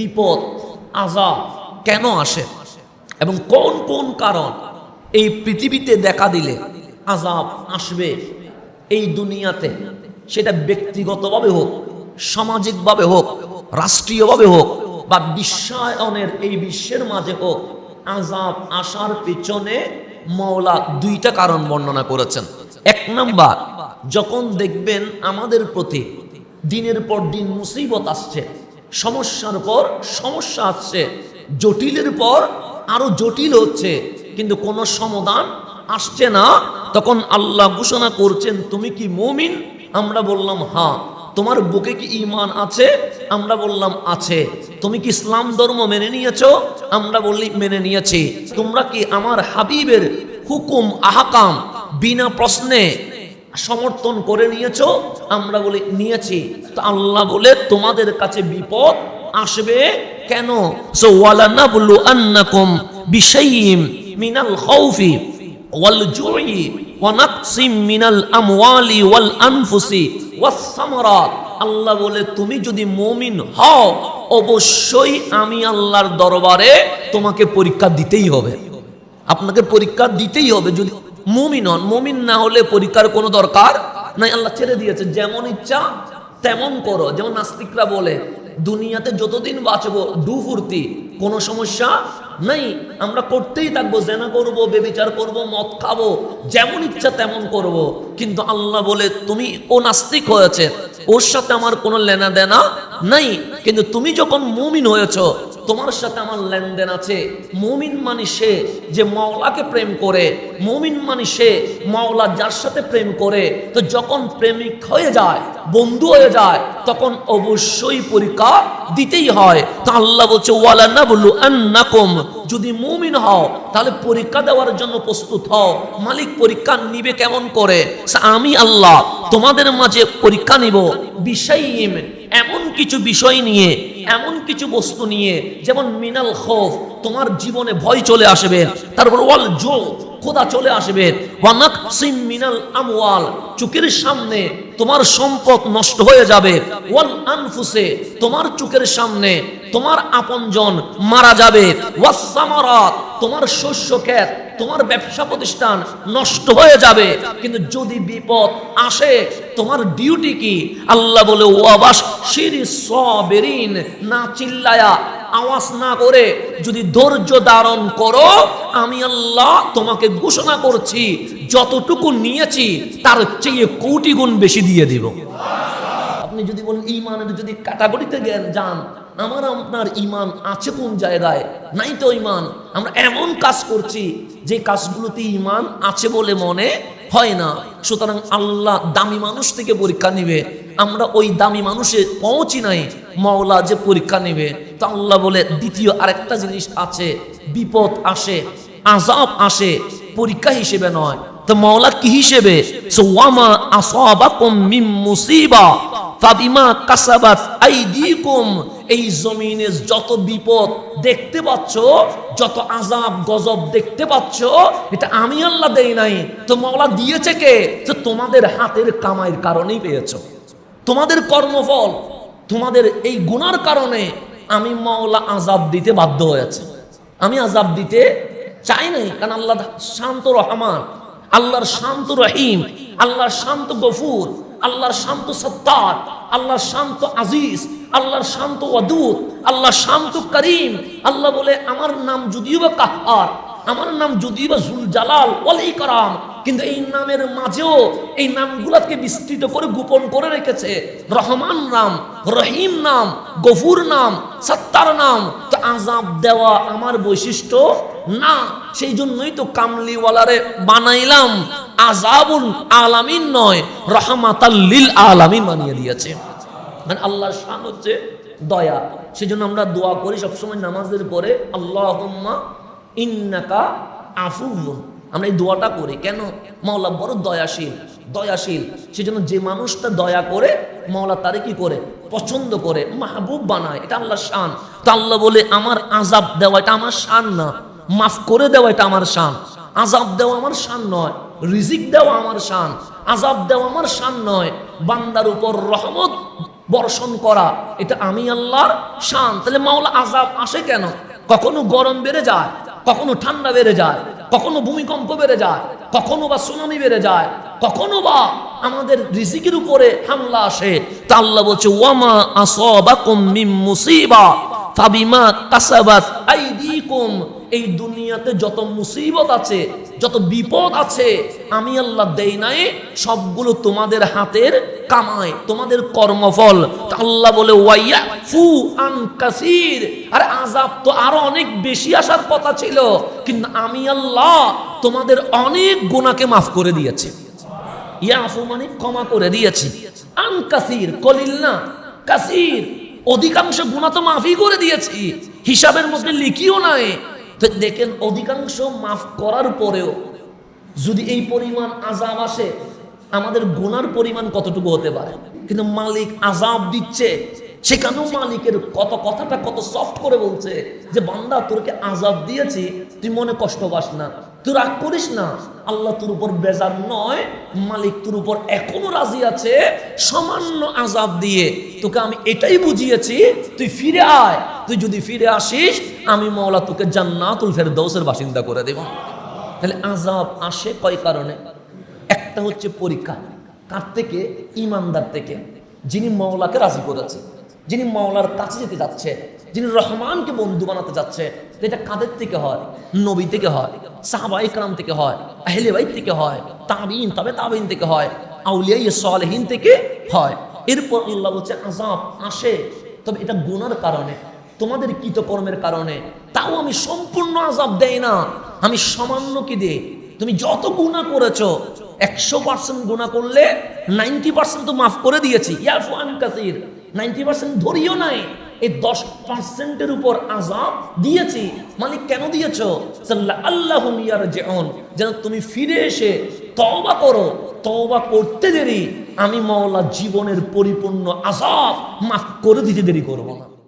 বিপদ, আজাব কেন আসে? এবং কোন কোন কারণ এই পৃথিবীতে দেখা দিলে আজাব আসবে এই দুনিয়াতে? সেটা ব্যক্তিগতভাবে হোক, সামাজিকভাবে হোক, রাষ্ট্রীয়ভাবে হোক বা বিশ্বায়নের এই বিশ্বের মাঝে হোক, আজাব আসার পেছনে মৌলা দুইটা কারণ বর্ণনা করেছেন। এক নাম্বার, যখন দেখবেন আমাদের প্রতি দিনের পর দিন মুসিবত আসছে সমস্যার পর সমস্যা আসছে। জটিলের পর আরও জটিল হচ্ছে। কিন্তু কোনো সমাধান আসছে না। তখন আল্লাহ ঘোষণা করছেন, তুমি কি মুমিন? আমরা বললাম হ্যাঁ তোমার বুকে কি ঈমান আছে? আমরা বললাম, আছে। তুমি কি ইসলাম ধর্ম মেনে নিয়েছো? আমরা বললি মেনে নিয়েছি। তোমরা কি আমার হাবিবের হুকুম, আহাকাম বিনা প্রশ্নে সমর্থন করে নিয়েছ? আমরা বলি, নিয়েছি। তো আল্লাহ বলে, তোমাদের কাছে বিপদ আসবে কেন? সো মিনাল খাউফি ওয়াল মিনাল ওয়াল আল্লাহ বলে, তুমি যদি মুমিন হও, অবশ্যই আমি আল্লাহর দরবারে তোমাকে পরীক্ষা দিতেই হবে। আপনাকে পরীক্ষা দিতেই হবে যদি মুমিন মুমিন না হলে পরীক্ষার কোনো দরকার নাই। আল্লাহ ছেড়ে দিয়েছে, যেমন ইচ্ছা তেমন করো। যেমন নাস্তিকরা বলে, দুনিয়াতে যতদিন বাঁচবো ডু ফুর্তি, কোনো সমস্যা নাই। আমরা করতেই থাকব, জেনা করব, বেবিচার করব, মদ খাব, যেমন ইচ্ছা তেমন করব। কিন্তু আল্লাহ বলে, তুমি ও নাস্তিক হয়েছে ওর সাথে আমার কোনো লেনা দেনা নাই। কিন্তু তুমি যখন মুমিন হয়েছো, তোমার সাথে আমার লেনদেন আছে। মুমিন মানে সে যে মাওলাকে প্রেম করে, মুমিন মানে সে মাওলা যার সাথে প্রেম করে। তো যখন প্রেমিক হয়ে যায়, বন্ধু হয়ে যায়, তখন অবশ্যই পরীক্ষা দিতেই হয়। তা আল্লাহ বলছে, ওয়ালা না বললু আন্নাকুম যদি মুমিন হও, তাহলে পরীক্ষা দেওয়ার জন্য প্রস্তুত হও। মালিক পরীক্ষা নিবে কেমন করে? আমি আল্লাহ, তোমাদের মাঝে পরীক্ষা নিব। বিষয়ীম এমন কিছু বিষয় নিয়ে, এমন কিছু বস্তু নিয়ে, যেমন মিনাল খোফ, তোমার জীবনে ভয় চলে আসবে। তারপর ওয়াল জো খোদা চলে আসবে। মিনাল আমওয়াল চোখের সামনে তোমার সম্পদ নষ্ট হয়ে যাবে। ওয়াল আনফুসে তোমার চোখের সামনে তোমার আপনজন মারা যাবে। ওয়াসামারাত তোমার শস্য ক্ষেত তোমার ব্যবসা প্রতিষ্ঠান নষ্ট হয়ে যাবে। কিন্তু যদি বিপদ আসে, তোমার ডিউটি কি? আল্লাহ বলে ওয়াবাস শিরি সবেরিন না চিল্লায়া আওয়াজ না করে যদি ধৈর্য ধারণ করো, আমি আল্লাহ তোমাকে ঘোষণা করছি, যতটুকু নিয়েছি, তার চেয়ে কোটি গুণ বেশি দিয়ে দিব। আপনি যদি বলেন ইমানের যদি ক্যাটাগরিতে যান আমার আপনার ইমান আছে কোন জায়গায়? নাই তো ইমান। আমরা এমন কাজ করছি যে কাজগুলোতে ইমান আছে বলে মনে হয় না। সুতরাং আল্লাহ দামি মানুষ থেকে পরীক্ষা নিবে। আমরা ওই দামি মানুষে পৌঁছি নাই, মাওলা যে পরীক্ষা নেবে। তো আল্লাহ বলে, দ্বিতীয় আরেকটা জিনিস আছে, বিপদ আসে আজাব আসে, পরীক্ষা হিসেবে নয়। তো মাওলা কি হিসেবে? সো, ওয়ামা আসাবাকুম মিন মুসিবা, ফাবিমা কাসাবাত আইদিকুম এই জমিনে যত বিপদ দেখতে পাচ্ছ, যত আজাব গজব দেখতে পাচ্ছ, এটা আমি আল্লাহ দেই নাই। তো মাওলা দিয়েছে কে? যে তোমাদের হাতের কামাইয়ের কারণেই পেয়েছ। তোমাদের কর্মফল, তোমাদের এই গুনার কারণে আমি মাওলা আজাব দিতে বাধ্য হয়েছে। আমি আজাব দিতে চাই নাই, কারণ আল্লাহ শান্ত রহমান, আল্লাহর শান্ত রহিম, আল্লাহর শান্ত গফুর, আল্লাহর শান্ত সত্তার, আল্লাহর শান্ত আজিজ আল্লাহর শান্ত ওয়াদুদ আল্লাহ শান্ত করিম। আল্লাহ বলে, আমার নাম যদিও বা কাহার আমার নাম যদিও বা জুল জালাল ওয়ালি কারাম, কিন্তু এই নামের মাঝেও এই নামগুলোকে বিস্তৃত করে গোপন করে রেখেছে। রহমান নাম, রহিম নাম, গফুর নাম, সত্তার নাম। তো আজাব দেওয়া আমার বৈশিষ্ট্য না সেই জন্যই তো কামলিওয়ালারে বানাইলাম। আজাবুল আলামিন নয় রহমাতাল্লিল আলামিন বানিয়ে দিয়েছে। মানে আল্লাহর শান হচ্ছে দয়া। সেজন্য আমরা দোয়া করি সবসময় নামাজের পরে আল্লাহ ইন্নাকা আফু আমরা এই দোয়াটা করি। কেন? মাওলা বড় দয়াশীল দয়াশীল। সেজন্য যে মানুষটা দয়া করে, মাওলা তারে কি করে? পছন্দ করে, মাহবুব বানায়। এটা আল্লাহ শান। তো আল্লাহ বলে, আমার আজাব দেওয়া এটা আমার শান না। মাফ করে দেওয়া এটা আমার শান। আজাব দেওয়া আমার শান নয়। রিজিক দেওয়া আমার শান। আজাব দেওয়া আমার শান নয়। বান্দার উপর রহমত বর্ষণ করা, এটা আমি আল্লাহর শান। তাহলে মাওলা আজাব আসে কেন? কখনো গরম বেড়ে যায়, কখনো ঠান্ডা বেড়ে যায়, কখনো ভূমিকম্প বেড়ে যায়, কখনো বা সুনামি বেড়ে যায়, কখনো বা আমাদের রিজিকের উপরে হামলা আসে। তা আল্লাহ বলছে, ওয়ামা আসাবাকুম মিন মুসিবা, ফাবিমা কাসাবাত আইদিকুম এই দুনিয়াতে যত মুসিবত আছে, যত বিপদ আছে, আমি আল্লাহ দেই নাই, সবগুলো তোমাদের হাতের কামায়, তোমাদের কর্মফল। আল্লাহ বলে ওয়াইয়া ফু আন কাসির। আর আজাব তো আরও অনেক বেশি আসার কথা ছিল, কিন্তু আমি আল্লাহ তোমাদের অনেক গুনাহকে মাফ করে দিয়েছি। ইয়াফু মানে ক্ষমা করে দিয়েছি। আন কাসির, কলিল না, কাসির। অধিকাংশ গুণা তো মাফই করে দিয়েছি। হিসাবের মধ্যে লিখিও নাই তো দেখেন অধিকাংশ মাফ করার পরেও যদি এই পরিমাণ আজাব আসে, আমাদের গুনার পরিমাণ কতটুকু হতে পারে? কিন্তু মালিক আজাব দিচ্ছে, সেখানেও মালিকের কত কথাটা কত সফট করে বলছে যে, বান্দা, তোরকে আজাব দিয়েছি, তুই মনে কষ্ট পাস না, তুই রাগ করিস না। আল্লাহ তোর উপর বেজার নয়, মালিক তোর উপর এখনও রাজি আছে, সামান্য আজাব দিয়ে তোকে আমি এটাই বুঝিয়েছি, তুই ফিরে আয়। তুই যদি ফিরে আসিস আমি মৌলা তোকে জান্নাতুল ফেরদৌসের বাসিন্দা করে দেব। তাহলে আজাব আসে কয় কারণে? একটা হচ্ছে পরীক্ষা। কার থেকে? ইমানদার থেকে। যিনি মৌলাকে রাজি করেছে, যিনি মৌলার কাছে যেতে যাচ্ছে, যিনি রহমানকে বন্ধু বানাতে যাচ্ছে এটা কাদের থেকে হয়? নবী থেকে হয় সাহাবা ইকরাম থেকে হয়, আহলে বাইত থেকে হয় তাবিন তবে তাবিন থেকে হয় আউলিয়াই সালেহীন থেকে হয়। এরপর আল্লাহ বলছে আজাব আসে। তবে এটা গুনার কারণে। তোমাদের কৃতকর্মের কারণে, তাও আমি সম্পূর্ণ আজাব দেই না। আমি সামান্য কি দে তুমি যত গুণা করেছ, একশো পার্সেন্ট গুণা করলে নাইনটি পার্সেন্ট তো মাফ করে দিয়েছি। নাইনটি পার্সেন্ট ধরিও নাই। এই দশ পার্সেন্টের উপর আজাব দিয়েছি। মালিক কেন দিয়েছ? আল্লাহ যেন তুমি ফিরে এসে তওবা করো। তওবা করতে দেরি। আমি মওলা জীবনের পরিপূর্ণ আজাব মাফ করে দিতে দেরি করব না।